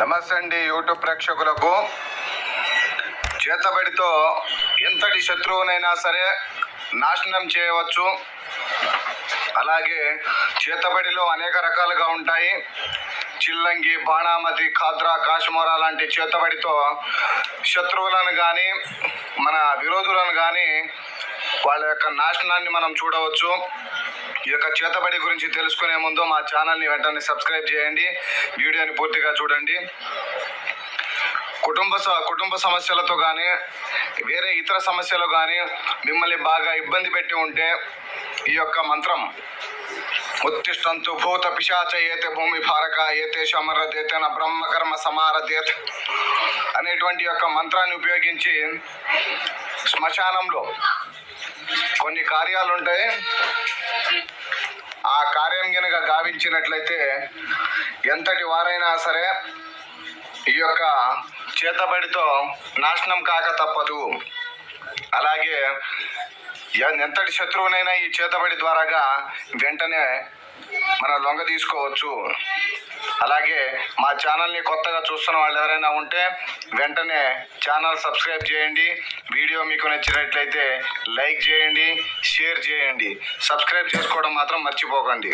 నమస్తే అండి యూట్యూబ్ ప్రేక్షకులకు. చేతబడితో ఎంతటి శత్రువునైనా సరే నాశనం చేయవచ్చు. అలాగే చేతబడిలో అనేక రకాలుగా ఉంటాయి. చిల్లంగి బాణామతి ఖాద్రా కాశ్మోరా లాంటి చేతబడితో శత్రువులను కానీ మన విరోధులను కానీ వాళ్ళ యొక్క నాశనాన్ని మనం చూడవచ్చు. ఈ యొక్క చేతబడి గురించి తెలుసుకునే ముందు మా ఛానల్ని వెంటనే సబ్స్క్రైబ్ చేయండి. వీడియోని పూర్తిగా చూడండి. కుటుంబ స- కుటుంబ సమస్యలతో కానీ వేరే ఇతర సమస్యలు కానీ మిమ్మల్ని బాగా ఇబ్బంది పెట్టి ఉంటే ఈ యొక్క మంత్రం ఉత్తిష్టంతు భూత పిశాచ ఏతే భూమి భారక ఏతే శమరదేతేన బ్రహ్మకర్మ సమారదేత్ అనేటువంటి యొక్క మంత్రాన్ని ఉపయోగించి శ్మశానంలో కొన్ని కార్యాలు ఉంటాయి ఆ కార్యం కనుక గావించినట్లయితే ఎంతటి వారైనా సరే ఈ యొక్క చేతబడితో నాశనం కాక తప్పదు. అలాగే ఎంతటి శత్రువునైనా ఈ చేతబడి ద్వారాగా వెంటనే మన లొంగ తీసుకోవచ్చు. అలాగే మా ఛానల్ని కొత్తగా చూస్తున్న వాళ్ళు ఎవరైనా ఉంటే వెంటనే ఛానల్ సబ్స్క్రైబ్ చేయండి. వీడియో మీకు నచ్చినట్లయితే లైక్ చేయండి షేర్ చేయండి. సబ్స్క్రైబ్ చేసుకోవడం మాత్రం మర్చిపోకండి.